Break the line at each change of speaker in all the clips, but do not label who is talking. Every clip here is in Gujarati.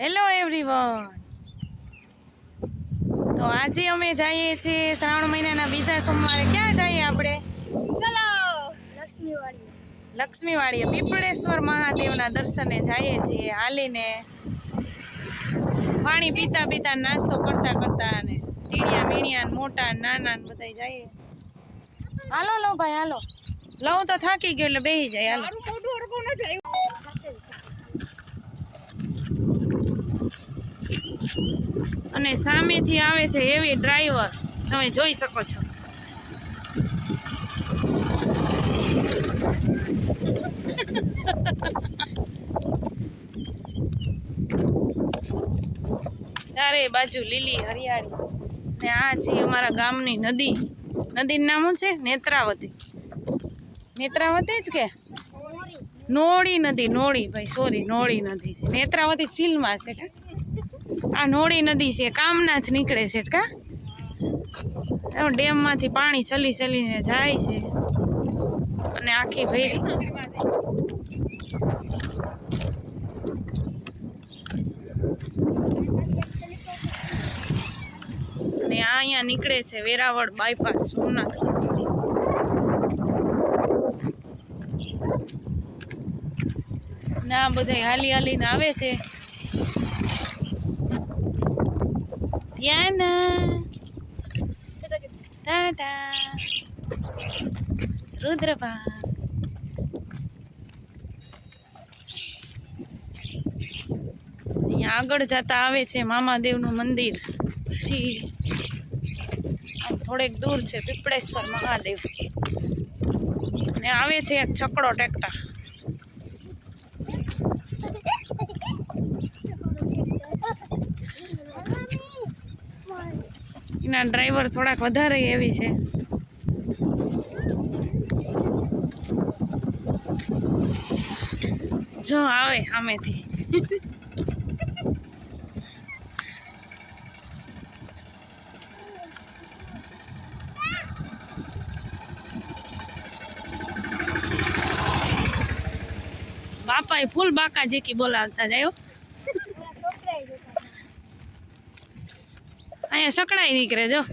હેલો એવરીવન તો આજે અમે જઈએ છીએ શ્રાવણ મહિનાના બીજા સોમવારે. ક્યાં જઈએ આપણે? ચલો.
લક્ષ્મીવાડી
લક્ષ્મીવાડીએ પીપળેશ્વર મહાદેવના દર્શને જઈએ છીએ હાલીને. પાણી પીતા પીતા નાસ્તો કરતા કરતા અને ટીણિયા મીણિયા ને મોટા નાના ને બધા જઈએ. હાલો લો ભાઈ હાલો. લઉં તો થાકી ગયો એટલે બેસી જાય હાલો. અને સામેથી આવે છે એવી ડ્રાઈવર તમે જોઈ શકો છો. ચારે બાજુ લીલી હરિયાળી. ને આ છે અમારા ગામની નદી. નદીનું નામ છે? નેત્રાવતી. નેત્રાવતી જ કે? નોળી નદી, નોળી ભાઈ સોરી નોળી નદી છે. નેત્રાવતી ચીલમાં છે કે? આ નોળી નદી છે, કામનાથ નીકળે છે કા? ડેમમાંથી પાણી ચલી ચલીને જાય છે. અને આખી ભેરી. આ અહીંયા નીકળે છે વેરાવળ બાયપાસ સોમનાથ. ના બધા હાલી હાલીને આવે છે. Diana. ટાટા રુદ્રભા અહીંયા આગળ જતા આવે છે મામાદેવનું મંદિર. પછી થોડેક દૂર છે, પીપળેશ્વર મહાદેવ. ને આવે છે એક છકડો ટ્રેક્ટર. એના ડ્રાઈવર થોડાક વધારે એવી છે. જો આવે અમેથી બાપા એ ફૂલ બાકા જેકી બોલાવતા જાય અહીંયા સકડાઈ નીકળે જો.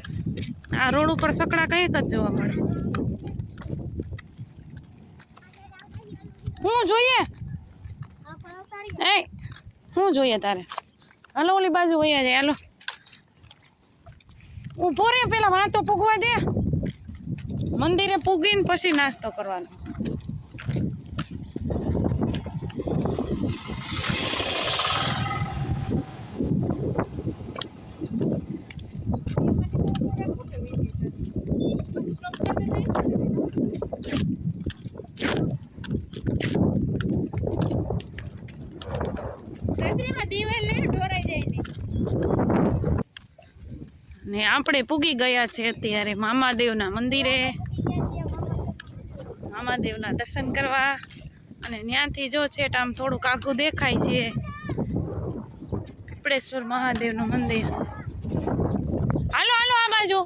આ રોડ ઉપર સકડા કંઈક જ જોવા મળે. હું જોઈએ? એ, હું જોઈએ તારે? હાલો, ઓલી બાજુ વયા જાય. હાલો. ઊભો રે, પેલા વાતો પૂગવા દે. મંદિરે પૂગીને પછી નાસ્તો કરવાનો. ને આપણે પૂગી ગયા છે અત્યારે મામાદેવના મંદિરે. મામાદેવના દર્શન કરવા. અને ત્યાંથી જો છે આમ થોડુંક આઘું દેખાય છે. પીપળેશ્વર મહાદેવનું મંદિર. હાલો હાલો, આ બાજુ.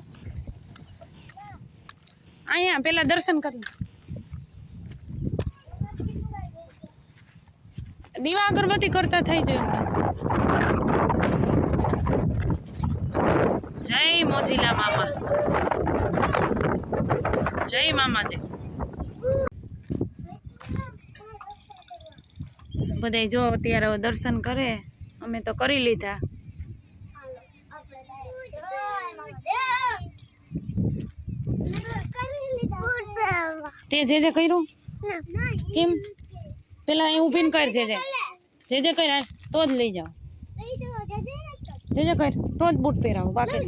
અહીંયા પેલા દર્શન કરી દીવા અગરબત્તી કરતા થઈ જાય જય મોજીલા મામા. જય મામા દેવ બધા જો અત્યારે દર્શન કરે અમે તો કરી લીધા. તે જે જે કર્યું? કેમ? પેલા અહીં ઊભીને કર જે જે જે. જે કર તો જ લઈ જાઓ. જે જે કર. તો જ બૂટ પહેરાવો બાકી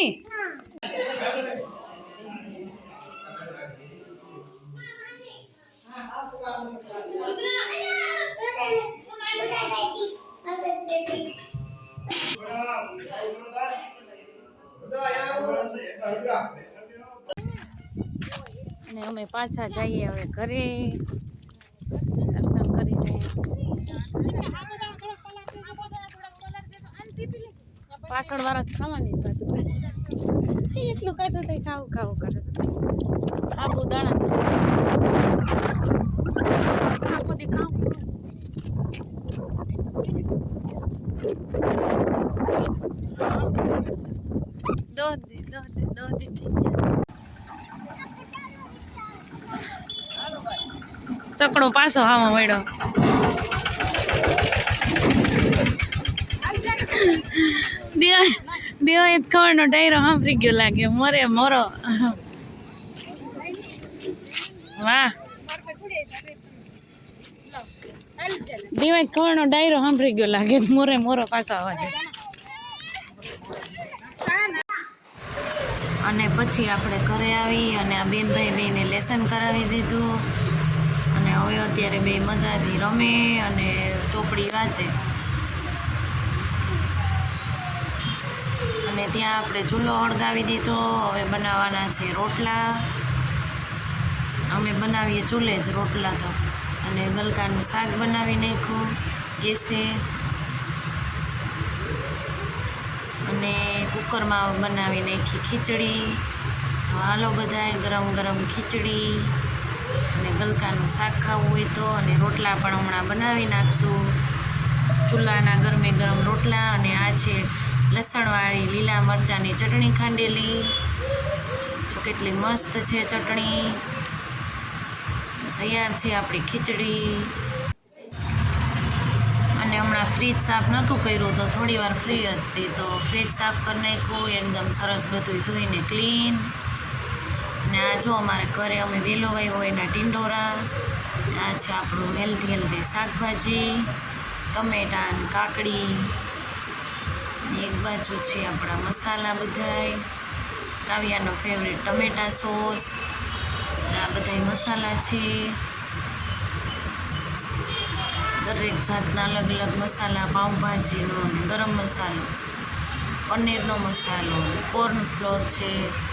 ન હોય અને અમે પાછા જઈએ હવે ઘરે. દર્શન કરીને. પાછળ વાળા ખાવાની. એટલું ખાતું તો ખાવું ખાવું કરે આબુ દાણા આખો દી ખાવું દોહ દે દોહ દે સકડો પાછો હામાં મળ્યો દેવ દેવ એ ખબરનો ડાયરો સાંભળી ગયો લાગે. મરે, મરો. વાહ. દેવાય ખબરનો ડાયરો સાંભળી ગયો લાગે. મોરે, મોરો પાછો અવાજ અને પછી આપણે ઘરે આવી અને આ બેનભાઈ બેને લેસન કરાવી દીધું. અને હવે અત્યારે બે મજાથી રમે અને ચોપડી વાંચે. અને ત્યાં આપણે ચૂલો અળગાવી દીધો. હવે બનાવવાના છે રોટલા. અમે બનાવીએ ચૂલે જ રોટલા તો. અને ગલકાનું શાક બનાવી નાખ્યું, ગેસે. અને કુકરમાં બનાવી નાખી ખીચડી. હાલો બધાય ગરમ ગરમ ખીચડી અને ગલકાનું શાક ખાવું હોય તો અને રોટલા પણ હમણાં બનાવી નાખશું. ચૂલાના ગરમે ગરમ રોટલા અને આ છે લસણવાળી, લીલા મરચાંની ચટણી ખાંડેલી. જો કેટલી મસ્ત છે ચટણી. તો તૈયાર છે આપણી ખીચડી. અને હમણાં ફ્રીજ સાફ નહોતું કર્યું તો થોડી વાર ફ્રી હતી. તો ફ્રીજ સાફ કરી નાખ્યું, એકદમ સરસ બધું ધોઈને ક્લીન. ને આ જો અમારે ઘરે અમે વેલો વાવ્યો એના ટીંડોરા. આ છે આપણું હેલ્ધી હેલ્ધી શાકભાજી, ટમેટા કાકડી. એક બાજુ છે આપણા મસાલા બધાય. કાવ્યાનો ફેવરેટ ટમેટા સોસ આ બધાય મસાલા છે. દરેક જાતના અલગ અલગ મસાલા, પાઉંભાજીનો ગરમ મસાલો, પનીરનો મસાલો કોર્ન ફ્લોર છે.